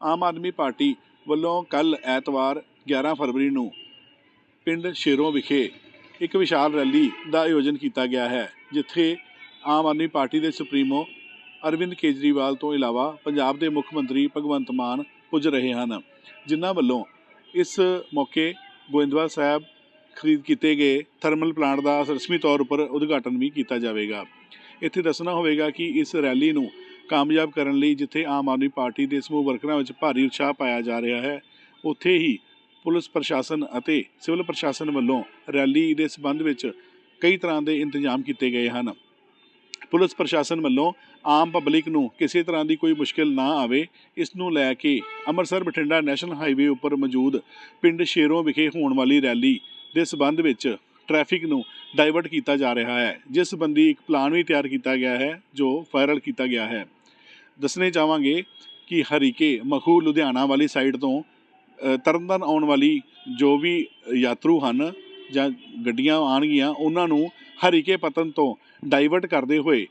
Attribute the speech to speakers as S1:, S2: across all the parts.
S1: ਆਮ Aadmi party ਵੱਲੋਂ ਕੱਲ ਐਤਵਾਰ 11 ਫਰਵਰੀ ਨੂੰ ਪਿੰਡ ਸ਼ੇਰੋਂ ਵਿਖੇ ਇੱਕ ਵਿਸ਼ਾਲ ਰੈਲੀ ਦਾ ਆਯੋਜਨ ਕੀਤਾ ਗਿਆ ਹੈ, ਜਿੱਥੇ ਆਮ ਆਦਮੀ ਪਾਰਟੀ ਦੇ ਸੁਪਰੀਮੋ ਅਰਵਿੰਦ ਕੇਜਰੀਵਾਲ ਤੋਂ ਇਲਾਵਾ ਪੰਜਾਬ ਦੇ ਮੁੱਖ ਮੰਤਰੀ ਭਗਵੰਤ ਮਾਨ ਪੁੱਜ ਰਹੇ ਹਨ, ਜਿਨ੍ਹਾਂ ਵੱਲੋਂ ਇਸ ਮੌਕੇ ਗੋਇੰਦਵਾਲ ਸਾਹਿਬ ਖਰੀਦ ਕੀਤੇ ਗਏ ਥਰਮਲ ਪਲਾਂਟ ਦਾ ਰਸਮੀ ਤੌਰ ਉੱਪਰ ਉਦਘਾਟਨ ਵੀ ਕੀਤਾ ਜਾਵੇਗਾ। ਇੱਥੇ ਦੱਸਣਾ ਹੋਵੇਗਾ ਕਿ ਇਸ ਰੈਲੀ ਨੂੰ ਕਾਮਯਾਬ ਕਰਨ ਲਈ ਜਿੱਥੇ ਆਮ ਆਦਮੀ ਪਾਰਟੀ ਦੇ ਸਮੂਹ ਵਰਕਰਾਂ ਵਿੱਚ ਭਾਰੀ ਉਤਸ਼ਾਹ ਪਾਇਆ ਜਾ ਰਿਹਾ ਹੈ, ਉੱਥੇ ਹੀ ਪੁਲਿਸ ਪ੍ਰਸ਼ਾਸਨ ਅਤੇ ਸਿਵਲ ਪ੍ਰਸ਼ਾਸਨ ਵੱਲੋਂ ਰੈਲੀ ਦੇ ਸਬੰਧ ਵਿੱਚ ਕਈ ਤਰ੍ਹਾਂ ਦੇ ਇੰਤਜ਼ਾਮ ਕੀਤੇ ਗਏ ਹਨ। ਪੁਲਿਸ ਪ੍ਰਸ਼ਾਸਨ ਵੱਲੋਂ ਆਮ ਪਬਲਿਕ ਨੂੰ ਕਿਸੇ ਤਰ੍ਹਾਂ ਦੀ ਕੋਈ ਮੁਸ਼ਕਿਲ ਨਾ ਆਵੇ, ਇਸ ਨੂੰ ਲੈ ਕੇ ਅੰਮ੍ਰਿਤਸਰ ਬਠਿੰਡਾ ਨੈਸ਼ਨਲ ਹਾਈਵੇ ਉੱਪਰ ਮੌਜੂਦ ਪਿੰਡ ਸ਼ੇਰੋਂ ਵਿਖੇ ਹੋਣ ਵਾਲੀ ਰੈਲੀ ਦੇ ਸਬੰਧ ਵਿੱਚ ਟ੍ਰੈਫਿਕ ਨੂੰ ਡਾਇਵਰਟ ਕੀਤਾ ਜਾ ਰਿਹਾ ਹੈ, ਜਿਸ ਸੰਬੰਧੀ ਇੱਕ ਪਲਾਨ ਵੀ ਤਿਆਰ ਕੀਤਾ ਗਿਆ ਹੈ, ਜੋ ਵਾਇਰਲ ਕੀਤਾ ਗਿਆ ਹੈ। ਦੱਸਣੇ ਚਾਹਾਂਗੇ ਕਿ ਹਰੀਕੇ ਮਖੂ ਲੁਧਿਆਣਾ ਵਾਲੀ ਸਾਈਡ ਤੋਂ ਅ, ਤਰਨਤਾਰਨ ਆਉਣ ਵਾਲੀ ਜੋ ਵੀ ਯਾਤਰੂ ਹਨ ਜਾਂ ਗੱਡੀਆਂ ਆਉਣਗੀਆਂ ਉਹਨਾਂ ਨੂੰ ਹਰੀਕੇ ਪਤਨ ਤੋਂ ਡਾਈਵਰਟ ਕਰਦੇ ਹੋਏ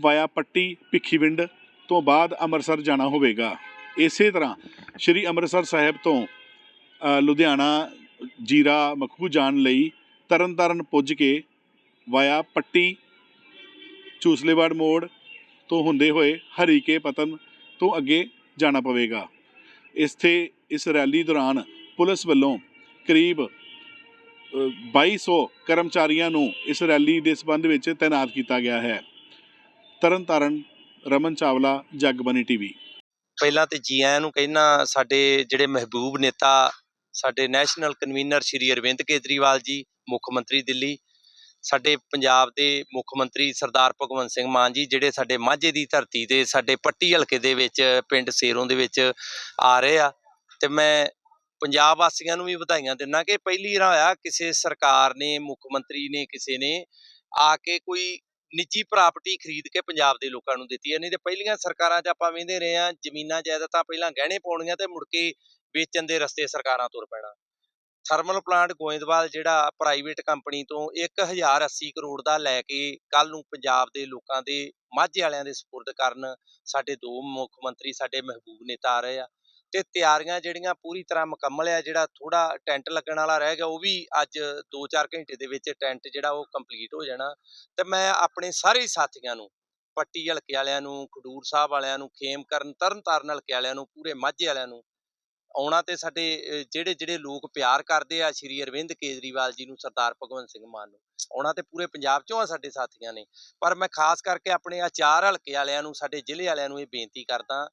S1: ਵਾਇਆ ਪੱਟੀ ਭਿੱਖੀਵਿੰਡ ਤੋਂ ਬਾਅਦ ਅੰਮ੍ਰਿਤਸਰ ਜਾਣਾ ਹੋਵੇਗਾ। ਇਸੇ ਤਰ੍ਹਾਂ ਸ਼੍ਰੀ ਅੰਮ੍ਰਿਤਸਰ ਸਾਹਿਬ ਤੋਂ ਲੁਧਿਆਣਾ ਜੀਰਾ ਮਖੂ ਜਾਣ ਲਈ ਤਰਨਤਾਰਨ ਪੁੱਜ ਕੇ ਵਾਇਆ ਪੱਟੀ ਚੂਸਲੇਵਾੜ ਮੋੜ ਤੋਂ ਹੁੰਦੇ ਹੋਏ ਹਰੀਕੇ ਪਤਨ ਤੋਂ ਅੱਗੇ ਜਾਣਾ ਪਵੇਗਾ। ਇਸਥੇ ਇਸ ਰੈਲੀ ਦੌਰਾਨ ਪੁਲਿਸ ਵੱਲੋਂ ਕਰੀਬ ਅ, 2200 ਕਰਮਚਾਰੀਆਂ ਨੂੰ ਇਸ ਰੈਲੀ ਦੇ ਸਬੰਧ ਵਿੱਚ ਤਾਇਨਾਤ ਕੀਤਾ ਗਿਆ ਹੈ। ਤਰਨਤਾਰਨ ਰਮਨ ਚਾਵਲਾ ਜਗਬਨੀ ਟੀਵੀ।
S2: ਪਹਿਲਾਂ ਤੇ ਜੀ ਆਇਆਂ ਨੂੰ ਕਹਿਣਾ ਸਾਡੇ ਜਿਹੜੇ ਮਹਿਬੂਬ ਨੇਤਾ ਸਾਡੇ ਨੈਸ਼ਨਲ ਕਨਵੀਨਰ ਸ਼੍ਰੀ ਅਰਵਿੰਦ ਕੇਜਰੀਵਾਲ ਜੀ ਮੁੱਖ ਮੰਤਰੀ ਦਿੱਲੀ ਸਾਡੇ ਪੰਜਾਬ ਦੇ ਮੁੱਖ ਮੰਤਰੀ ਸਰਦਾਰ ਭਗਵੰਤ ਸਿੰਘ ਮਾਨ ਜੀ, ਜਿਹੜੇ ਸਾਡੇ ਮਾਝੇ ਦੀ ਧਰਤੀ ਤੇ ਸਾਡੇ ਪੱਟੀ ਹਲਕੇ ਦੇ ਵਿੱਚ, ਪਿੰਡ ਸੇਰੋਂ ਦੇ ਵਿੱਚ ਆ ਰਹੇ ਆ। ਤੇ ਮੈਂ ਪੰਜਾਬ ਵਾਸੀਆਂ ਨੂੰ ਵੀ ਵਧਾਈਆਂ ਦਿੰਦਾ ਕਿ ਪਹਿਲੀ ਵਾਰ ਹੋਇਆ ਕਿਸੇ ਸਰਕਾਰ ਨੇ, ਮੁੱਖ ਮੰਤਰੀ ਨੇ, ਕਿਸੇ ਨੇ ਆ ਕੇ ਕੋਈ ਨਿੱਜੀ ਪ੍ਰਾਪਰਟੀ ਖਰੀਦ ਕੇ ਪੰਜਾਬ ਦੇ ਲੋਕਾਂ ਨੂੰ ਦਿੱਤੀ ਹੈ। ਨਹੀਂ ਤੇ ਪਹਿਲੀਆਂ ਸਰਕਾਰਾਂ 'ਚ ਆਪਾਂ ਵੇਂਦੇ ਰਹੇ ਆ ਜ਼ਮੀਨਾਂ ਜਾਇਦਾਦਾਂ ਪਹਿਲਾਂ ਗਹਿਣੇ ਪਾਉਣੀਆਂ ਤੇ ਮੁੜ ਕੇ ਵੇਚਣ ਦੇ ਰਸਤੇ ਸਰਕਾਰਾਂ ਤੁਰ ਪੈਣਾ। ਥਰਮਲ ਪਲਾਂਟ ਗੋਇੰਦਵਾਲ, ਜਿਹੜਾ ਪ੍ਰਾਈਵੇਟ ਕੰਪਨੀ ਤੋਂ 1080 ਕਰੋੜ ਦਾ ਲੈ ਕੇ ਕੱਲ ਨੂੰ ਪੰਜਾਬ ਦੇ ਲੋਕਾਂ ਦੇ ਮਾਝੇ ਵਾਲਿਆਂ ਦੇ ਸਪੁਰਦ ਕਰਨ ਸਾਡੇ ਦੋ ਮੁੱਖ ਮੰਤਰੀ, ਸਾਡੇ ਮਹਿਬੂਬ ਨੇਤਾ ਆ ਰਹੇ ਆ ਤੇ ਤਿਆਰੀਆਂ ਜਿਹੜੀਆਂ ਪੂਰੀ ਤਰ੍ਹਾਂ ਮੁਕੰਮਲ ਆ, ਜਿਹੜਾ ਥੋੜਾ ਟੈਂਟ ਲੱਗਣ ਵਾਲਾ ਰਹਿ ਗਿਆ, ਉਹ ਵੀ ਅੱਜ 2-4 ਘੰਟੇ ਦੇ ਵਿੱਚ ਟੈਂਟ ਜਿਹੜਾ ਉਹ ਕੰਪਲੀਟ ਹੋ ਜਾਣਾ ਤੇ ਮੈਂ ਆਪਣੇ ਸਾਰੇ ਸਾਥੀਆਂ ਨੂੰ, ਪੱਟੀ ਹਲਕੇ ਵਾਲਿਆਂ ਨੂੰ, ਖਡੂਰ ਸਾਹਿਬ ਵਾਲਿਆਂ ਨੂੰ, ਖੇਮ ਕਰਨ, ਤਰਨ ਤਾਰਨ ਹਲਕੇ ਵਾਲਿਆਂ ਨੂੰ, ਪੂਰੇ ਮਾਝੇ ਵਾਲਿਆਂ ਨੂੰ ਆਉਣਾ ਤੇ ਸਾਡੇ ਜਿਹੜੇ ਜਿਹੜੇ ਲੋਕ ਪਿਆਰ ਕਰਦੇ ਆ ਸ਼੍ਰੀ ਅਰਵਿੰਦ ਕੇਜਰੀਵਾਲ ਜੀ ਨੂੰ ਸਰਦਾਰ ਭਗਵੰਤ ਸਿੰਘ ਮਾਨ ਨੂੰ, ਆਉਣਾ ਤੇ ਪੂਰੇ ਪੰਜਾਬ ਚੋਂ ਆ ਸਾਡੇ ਸਾਥੀਆਂ ਨੇ। ਪਰ ਮੈਂ ਖਾਸ ਕਰਕੇ ਆਪਣੇ ਆਚਾਰ ਹਲਕੇ ਵਾਲਿਆਂ ਨੂੰ, ਸਾਡੇ ਜ਼ਿਲ੍ਹੇ ਵਾਲਿਆਂ ਨੂੰ ਇਹ ਬੇਨਤੀ ਕਰਦਾ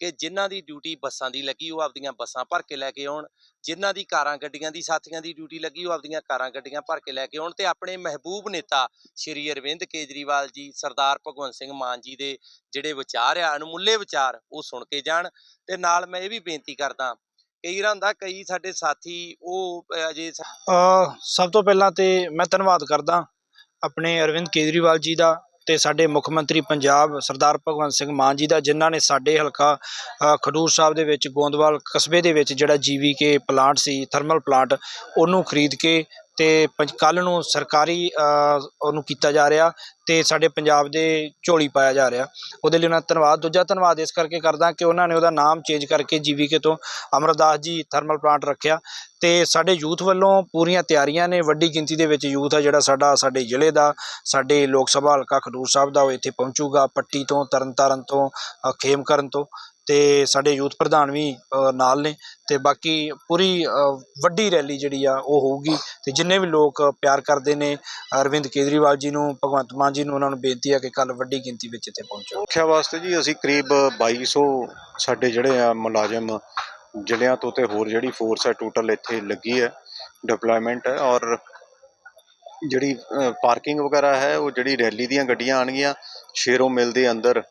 S2: ਕਿ ਜਿਨ੍ਹਾਂ ਦੀ ਡਿਊਟੀ ਬੱਸਾਂ ਦੀ ਲੱਗੀ, ਉਹ ਆਪਦੀਆਂ ਬੱਸਾਂ ਭਰ ਕੇ ਲੈ ਕੇ ਆਉਣ। ਜਿਨ੍ਹਾਂ ਦੀ ਕਾਰਾਂ ਗੱਡੀਆਂ ਦੀ, ਸਾਥੀਆਂ ਦੀ ਡਿਊਟੀ ਲੱਗੀ, ਉਹ ਆਪਦੀਆਂ ਕਾਰਾਂ ਗੱਡੀਆਂ ਭਰ ਕੇ ਲੈ ਕੇ ਆਉਣ। ਤੇ ਆਪਣੇ ਮਹਿਬੂਬ ਨੇਤਾ ਸ਼੍ਰੀ ਅਰਵਿੰਦ ਕੇਜਰੀਵਾਲ ਜੀ, ਸਰਦਾਰ ਭਗਵੰਤ ਸਿੰਘ ਮਾਨ ਜੀ ਦੇ ਜਿਹੜੇ ਵਿਚਾਰ ਆ ਅਣਮੁੱਲੇ ਵਿਚਾਰ, ਉਹ ਸੁਣ ਕੇ ਜਾਣ। ਤੇ ਨਾਲ ਮੈਂ ਇਹ ਵੀ ਬੇਨਤੀ ਕਰਦਾ ਕਈ ਵਾਰ ਹੁੰਦਾ ਕਈ ਸਾਡੇ ਸਾਥੀ, ਉਹ ਅਜੇ
S3: ਸਭ ਤੋਂ ਪਹਿਲਾਂ ਤੇ ਮੈਂ ਧੰਨਵਾਦ ਕਰਦਾ ਆਪਣੇ ਅਰਵਿੰਦ ਕੇਜਰੀਵਾਲ ਜੀ ਦਾ ਤੇ ਸਾਡੇ ਮੁੱਖ ਮੰਤਰੀ ਪੰਜਾਬ ਸਰਦਾਰ ਭਗਵੰਤ ਸਿੰਘ ਮਾਨ ਜੀ ਦਾ, ਜਿਨ੍ਹਾਂ ਨੇ ਸਾਡੇ ਹਲਕਾ ਖਡੂਰ ਸਾਹਿਬ ਦੇ ਵਿੱਚ ਗੋਂਦਵਾਲ ਕਸਬੇ ਦੇ ਵਿੱਚ ਜਿਹੜਾ ਜੀਵੀਕੇ ਪਲਾਂਟ ਸੀ ਥਰਮਲ ਪਲਾਂਟ ਉਹਨੂੰ ਖਰੀਦ ਕੇ ਤੇ ਕੱਲ ਨੂੰ ਸਰਕਾਰੀ ਉਹਨੂੰ ਕੀਤਾ ਜਾ ਰਿਹਾ ਤੇ ਸਾਡੇ ਪੰਜਾਬ ਦੇ ਝੋਲੀ ਪਾਇਆ ਜਾ ਰਿਹਾ। ਉਹਦੇ ਲਈ ਉਹਨਾਂ ਧੰਨਵਾਦ। ਦੂਜਾ ਧੰਨਵਾਦ ਇਸ ਕਰਕੇ ਕਰਦਾ ਕਿ ਉਹਨਾਂ ਨੇ ਉਹਦਾ ਨਾਮ ਚੇਂਜ ਕਰਕੇ ਜੀਵੀਕੇ ਤੋਂ ਅਮਰਦਾਸ ਜੀ ਥਰਮਲ ਪਲਾਂਟ ਰੱਖਿਆ ਤੇ ਸਾਡੇ ਯੂਥ ਵੱਲੋਂ ਪੂਰੀਆਂ ਤਿਆਰੀਆਂ ਨੇ। ਵੱਡੀ ਗਿਣਤੀ ਦੇ ਵਿੱਚ ਯੂਥ ਆ ਜਿਹੜਾ ਸਾਡਾ ਸਾਡੇ ਜ਼ਿਲ੍ਹੇ ਦਾ ਸਾਡੇ ਲੋਕ ਸਭਾ ਹਲਕਾ ਖਡੂਰ ਸਾਹਿਬ ਦਾ ਉਹ ਇੱਥੇ ਪਹੁੰਚੂਗਾ ਪੱਟੀ ਤੋਂ ਤਰਨਤਾਰਨ ਤੋਂ ਅ, ਖੇਮਕਰਨ ਤੋਂ। ਤੇ ਸਾਡੇ ਯੂਥ ਪ੍ਰਧਾਨ ਵੀ ਨਾਲ ਨੇ ਤੇ ਬਾਕੀ ਪੂਰੀ ਵੱਡੀ ਰੈਲੀ ਜਿਹੜੀ ਆ ਉਹ ਹੋਊਗੀ ਤੇ ਜਿੰਨੇ ਵੀ ਲੋਕ ਪਿਆਰ ਕਰਦੇ ਨੇ, ਅਰਵਿੰਦ ਕੇਜਰੀਵਾਲ ਜੀ ਨੂੰ, ਭਗਵੰਤ ਮਾਨ ਜੀ ਨੂੰ, ਉਹਨਾਂ ਨੂੰ ਬੇਨਤੀ ਆ ਕਿ ਕੱਲ ਵੱਡੀ ਗਿਣਤੀ ਵਿੱਚ ਇੱਥੇ ਪਹੁੰਚੋ।
S4: ਰੱਖਿਆ ਵਾਸਤੇ ਜੀ ਅਸੀਂ ਕਰੀਬ 2200 ਸਾਡੇ ਜਿਹੜੇ ਆ ਮੁਲਾਜ਼ਮ ਜ਼ਿਲ੍ਹਿਆਂ ਤੋਂ ਤੇ ਹੋਰ ਜਿਹੜੀ ਫੋਰਸ ਹੈ ਟੋਟਲ ਇੱਥੇ ਲੱਗੀ ਹੈ ਡਿਪਲੋਇਮੈਂਟ ਹੈ ਔਰ ਜਿਹੜੀ ਪਾਰਕਿੰਗ ਵਗੈਰਾ ਹੈ ਉਹ ਜਿਹੜੀ ਰੈਲੀ ਦੀਆਂ ਗੱਡੀਆਂ ਆਣਗੀਆਂ ਸ਼ੇਰੋ ਮਿਲ ਦੇ ਅੰਦਰ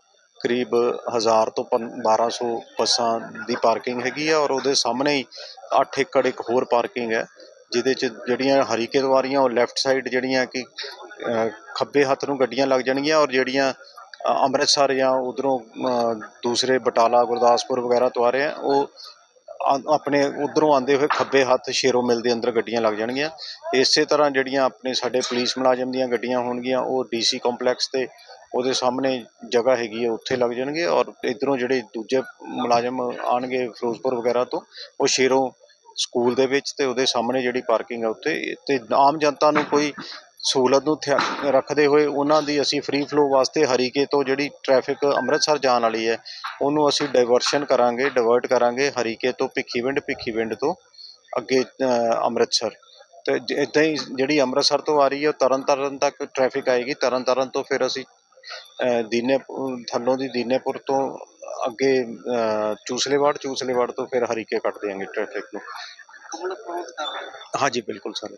S4: ਕਰੀਬ 1000 ਤੋਂ ਪੰ- 1200 ਬੱਸਾਂ ਦੀ ਪਾਰਕਿੰਗ ਹੈਗੀ ਆ ਔਰ ਉਹਦੇ ਸਾਹਮਣੇ ਹੀ 8 ਏਕੜ ਇੱਕ ਹੋਰ ਪਾਰਕਿੰਗ ਹੈ, ਜਿਹਦੇ ਚ ਜਿਹੜੀਆਂ ਹਰੀਕੇ ਤੋਂ ਉਹ ਲੈਫਟ ਸਾਈਡ ਜਿਹੜੀਆਂ ਕਿ ਖੱਬੇ ਹੱਥ ਨੂੰ ਗੱਡੀਆਂ ਲੱਗ ਜਾਣਗੀਆਂ ਔਰ ਜਿਹੜੀਆਂ ਅੰਮ੍ਰਿਤਸਰ ਜਾਂ ਉਧਰੋਂ ਦੂਸਰੇ ਬਟਾਲਾ, ਗੁਰਦਾਸਪੁਰ ਵਗੈਰਾ ਤੋਂ ਆ ਰਹੇ ਆ, ਉਹ ਆਪਣੇ ਉਧਰੋਂ ਆਉਂਦੇ ਹੋਏ ਖੱਬੇ ਹੱਥ ਸ਼ੇਰੋ ਮਿਲ ਦੇ ਅੰਦਰ ਗੱਡੀਆਂ ਲੱਗ ਜਾਣਗੀਆਂ। ਇਸੇ ਤਰ੍ਹਾਂ ਜਿਹੜੀਆਂ ਆਪਣੇ ਸਾਡੇ ਪੁਲਿਸ ਮੁਲਾਜ਼ਮ ਦੀਆਂ ਗੱਡੀਆਂ ਹੋਣਗੀਆਂ, ਉਹ ਡੀਸੀ ਕੰਪਲੈਕਸ ਤੇ ਉਹਦੇ ਸਾਹਮਣੇ ਜਗ੍ਹਾ ਹੈਗੀ ਹੈ, ਉੱਥੇ ਲੱਗ ਜਾਣਗੇ ਔਰ ਇਧਰੋਂ ਜਿਹੜੇ ਦੂਜੇ ਮੁਲਾਜ਼ਮ ਆਣਗੇ ਫਿਰੋਜ਼ਪੁਰ ਵਗੈਰਾ ਤੋਂ, ਉਹ ਸ਼ੇਰੋਂ ਸਕੂਲ ਦੇ ਵਿੱਚ ਤੇ ਉਹਦੇ ਸਾਹਮਣੇ ਜਿਹੜੀ ਪਾਰਕਿੰਗ ਹੈ ਉੱਥੇ। ਤੇ ਆਮ ਜਨਤਾ ਨੂੰ ਕੋਈ ਸਹੂਲਤ ਨੂੰ ਧਿਆ- ਰੱਖਦੇ ਹੋਏ ਉਹਨਾਂ ਦੀ ਅਸੀਂ ਫ੍ਰੀ ਫਲੋ ਵਾਸਤੇ ਹਰੀਕੇ ਤੋਂ ਜਿਹੜੀ ਟ੍ਰੈਫਿਕ ਅੰਮ੍ਰਿਤਸਰ ਜਾਣ ਵਾਲੀ ਹੈ ਉਹਨੂੰ ਅਸੀਂ ਡਾਇਵਰਸ਼ਨ ਕਰਾਂਗੇ ਡਿਵਰਟ ਕਰਾਂਗੇ ਹਰੀਕੇ ਤੋਂ ਭਿੱਖੀਵਿੰਡ ਭਿੱਖੀਵਿੰਡ ਤੋਂ ਅੱਗੇ ਅ, ਅੰਮ੍ਰਿਤਸਰ। ਤੇ ਇਦਾਂ ਹੀ ਜਿਹੜੀ ਅੰਮ੍ਰਿਤਸਰ ਤੋਂ ਆ ਰਹੀ ਹੈ ਉਹ ਤਰਨ ਤਾਰਨ ਤੱਕ ਟ੍ਰੈਫਿਕ ਆਏਗੀ। ਤਰਨ ਤਾਰਨ ਤੋਂ ਫਿਰ ਅਸੀਂ ਅ, ਦੀਨੇ ਥੱਲੋਂ ਦੀ ਦੀਨੇਪੁਰ ਤੋਂ ਅੱਗੇ ਅ, ਚੂਸਲੇਵਾੜ ਚੂਸਲੇਵਾੜ ਤੋਂ ਫਿਰ ਹਰੀਕੇ ਕੱਟ ਦੇਵਾਂਗੇ ਟ੍ਰੈਫਿਕ ਨੂੰ। ਹਾਂਜੀ ਬਿਲਕੁਲ ਸਰ।